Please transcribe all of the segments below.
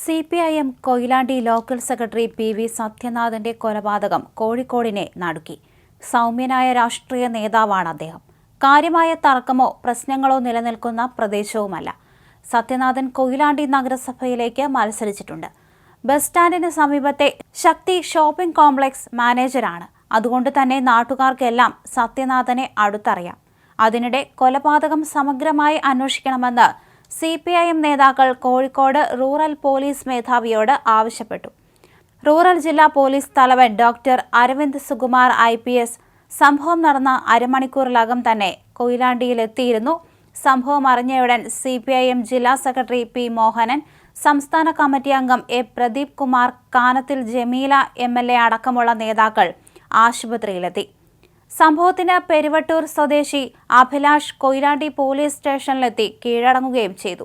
C P I M Koyilandy local secretary P V സത്യനാഥന്റെ കൊലപാതകം കോഴിക്കോടിനെ നടുക്കി. സൗമ്യനായ രാഷ്ട്രീയ നേതാവാണ് അദ്ദേഹം. കാര്യമായ തർക്കമോ പ്രശ്നങ്ങളോ നിലനിൽക്കുന്ന പ്രദേശവുമല്ല. സത്യനാഥൻ കൊയിലാണ്ടി നഗരസഭയിലേക്ക് മത്സരിച്ചിട്ടുണ്ട്. ബസ് സ്റ്റാൻഡിന് സമീപത്തെ ശക്തി ഷോപ്പിംഗ് കോംപ്ലക്സ് മാനേജരാണ്. അതുകൊണ്ട് തന്നെ നാട്ടുകാർക്കെല്ലാം സത്യനാഥനെ അടുത്തറിയാം. അതിനിടെ കൊലപാതകം സമഗ്രമായി അന്വേഷിക്കണമെന്ന് സി പി ഐ എം നേതാക്കൾ കോഴിക്കോട് റൂറൽ പോലീസ് മേധാവിയോട് ആവശ്യപ്പെട്ടു. റൂറൽ ജില്ലാ പോലീസ് തലവൻ doctor Aravind Sukumar I P S. സംഭവം നടന്ന അരമണിക്കൂറിലകം തന്നെ കൊയിലാണ്ടിയിലെത്തിയിരുന്നു. സംഭവം അറിഞ്ഞയുടൻ സി പി ഐ എം ജില്ലാ സെക്രട്ടറി പി മോഹനൻ സംസ്ഥാന കമ്മിറ്റി അംഗം A Pradeep Kumar Kanathil Jameela M L A അടക്കമുള്ള നേതാക്കൾ ആശുപത്രിയിലെത്തി. സംഭവത്തിന് പെരുവട്ടൂർ സ്വദേശി അഭിലാഷ് കൊയിലാണ്ടി പോലീസ് സ്റ്റേഷനിലെത്തി കീഴടങ്ങുകയും ചെയ്തു.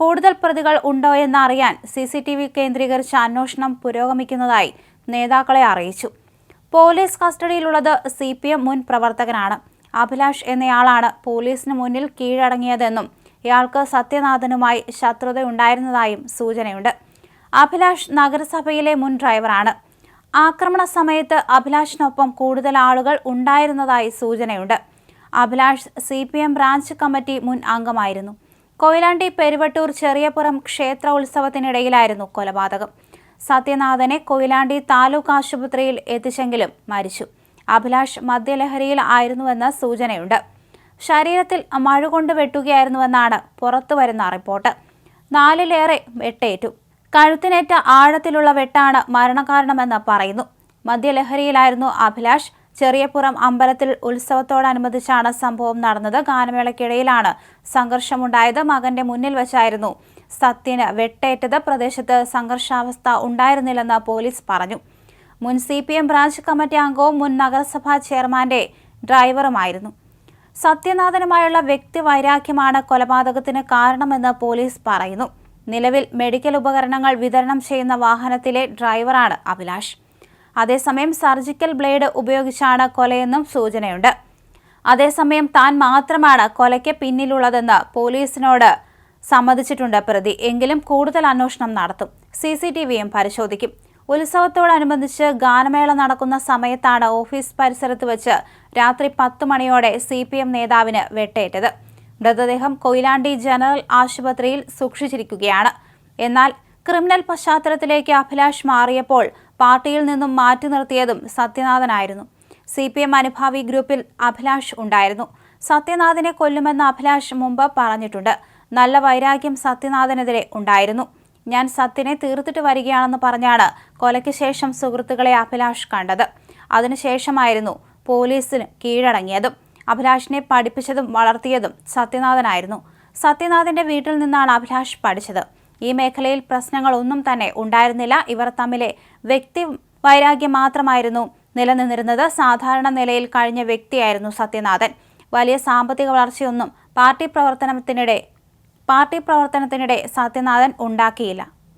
കൂടുതൽ പ്രതികൾ ഉണ്ടോയെന്ന് അറിയാൻ സി സി ടി വി കേന്ദ്രീകരിച്ച അന്വേഷണം പുരോഗമിക്കുന്നതായി നേതാക്കളെ അറിയിച്ചു. പോലീസ് കസ്റ്റഡിയിലുള്ളത് സി പി എം മുൻ പ്രവർത്തകനാണ്. അഭിലാഷ് എന്നയാളാണ് പോലീസിന് മുന്നിൽ കീഴടങ്ങിയതെന്നും ഇയാൾക്ക് സത്യനാഥനുമായി ശത്രുതയുണ്ടായിരുന്നതായും സൂചനയുണ്ട്. അഭിലാഷ് നഗരസഭയിലെ മുൻ ഡ്രൈവറാണ്. ആക്രമണ സമയത്ത് അഭിലാഷിനൊപ്പം കൂടുതൽ ആളുകൾ ഉണ്ടായിരുന്നതായി സൂചനയുണ്ട്. Abhilash C P M branch committee മുൻ അംഗമായിരുന്നു. കൊയിലാണ്ടി പെരുവട്ടൂർ ചെറിയപുറം ക്ഷേത്ര ഉത്സവത്തിനിടയിലായിരുന്നു കൊലപാതകം. സത്യനാഥനെ കൊയിലാണ്ടി താലൂക്ക് ആശുപത്രിയിൽ എത്തിച്ചെങ്കിലും മരിച്ചു. അഭിലാഷ് മദ്യലഹരിയിൽ ആയിരുന്നുവെന്ന് സൂചനയുണ്ട്. ശരീരത്തിൽ മഴ കൊണ്ട് വെട്ടുകയായിരുന്നുവെന്നാണ് പുറത്തുവരുന്ന റിപ്പോർട്ട്. നാലിലേറെ വെട്ടേറ്റു. കഴുത്തിനേറ്റ ആഴത്തിലുള്ള വെട്ടാണ് മരണകാരണമെന്ന് പറയുന്നു. മദ്യലഹരിയിലായിരുന്നു അഭിലാഷ്. ചെറിയപ്പുറം അമ്പലത്തിൽ ഉത്സവത്തോടനുബന്ധിച്ചാണ് സംഭവം നടന്നത്. ഗാനമേളയ്ക്കിടയിലാണ് സംഘർഷമുണ്ടായത്. മകന്റെ മുന്നിൽ വച്ചായിരുന്നു സത്യന് വെട്ടേറ്റത്. പ്രദേശത്ത് സംഘർഷാവസ്ഥ ഉണ്ടായിരുന്നില്ലെന്ന് പോലീസ് പറഞ്ഞു. മുൻ C P M branch committee അംഗവും മുൻ നഗരസഭാ ചെയർമാന്റെ ഡ്രൈവറുമായിരുന്നു. സത്യനാഥനുമായുള്ള വ്യക്തിവൈരാഗ്യമാണ് കൊലപാതകത്തിന് കാരണമെന്ന് പോലീസ് പറയുന്നു. നിലവിൽ മെഡിക്കൽ ഉപകരണങ്ങൾ വിതരണം ചെയ്യുന്ന വാഹനത്തിലെ ഡ്രൈവറാണ് അഭിലാഷ്. അതേസമയം സർജിക്കൽ ബ്ലേഡ് ഉപയോഗിച്ചാണ് കൊലയെന്നും സൂചനയുണ്ട്. അതേസമയം താൻ മാത്രമാണ് കൊലയ്ക്ക് പിന്നിലുള്ളതെന്ന് പോലീസിനോട് സമ്മതിച്ചിട്ടുണ്ട് പ്രതി. എങ്കിലും കൂടുതൽ അന്വേഷണം നടത്തും. സി സി ടി വിയും പരിശോധിക്കും. ഉത്സവത്തോടനുബന്ധിച്ച് ഗാനമേള നടക്കുന്ന സമയത്താണ് ഓഫീസ് പരിസരത്ത് വെച്ച് രാത്രി പത്ത് മണിയോടെ സി പി എം നേതാവിന് വെട്ടേറ്റത്. മൃതദേഹം കൊയിലാണ്ടി ജനറൽ ആശുപത്രിയിൽ സൂക്ഷിച്ചിരിക്കുകയാണ്. എന്നാൽ ക്രിമിനൽ പശ്ചാത്തലത്തിലേക്ക് അഭിലാഷ് മാറിയപ്പോൾ പാർട്ടിയിൽ നിന്നും മാറ്റി നിർത്തിയതും സത്യനാഥനായിരുന്നു. സി പി എം അനുഭാവി ഗ്രൂപ്പിൽ അഭിലാഷ് ഉണ്ടായിരുന്നു. സത്യനാഥിനെ കൊല്ലുമെന്ന് അഭിലാഷ് മുമ്പ് പറഞ്ഞിട്ടുണ്ട്. നല്ല വൈരാഗ്യം സത്യനാഥനെതിരെ ഉണ്ടായിരുന്നു. ഞാൻ സത്യനെ തീർത്തിട്ട് വരികയാണെന്ന് പറഞ്ഞാണ് കൊലയ്ക്ക് ശേഷം സുഹൃത്തുക്കളെ അഭിലാഷ് കണ്ടത്. അതിനുശേഷമായിരുന്നു പോലീസിന് കീഴടങ്ങിയതും. അഭിലാഷിനെ പഠിപ്പിച്ചതും വളർത്തിയതും സത്യനാഥനായിരുന്നു. സത്യനാഥിന്റെ വീട്ടിൽ നിന്നാണ് അഭിലാഷ് പഠിച്ചത്. ഈ മേഖലയിൽ പ്രശ്നങ്ങൾ ഒന്നും തന്നെ ഉണ്ടായിരുന്നില്ല. ഇവർ തമ്മിലെ വ്യക്തി വൈരാഗ്യം മാത്രമായിരുന്നു നിലനിന്നിരുന്നത്. സാധാരണ നിലയിൽ കഴിഞ്ഞ വ്യക്തിയായിരുന്നു സത്യനാഥൻ. വലിയ സാമ്പത്തിക വളർച്ചയൊന്നും പാർട്ടി പ്രവർത്തനത്തിനിടെ പാർട്ടി പ്രവർത്തനത്തിനിടെ സത്യനാഥൻ ഉണ്ടാക്കിയില്ല.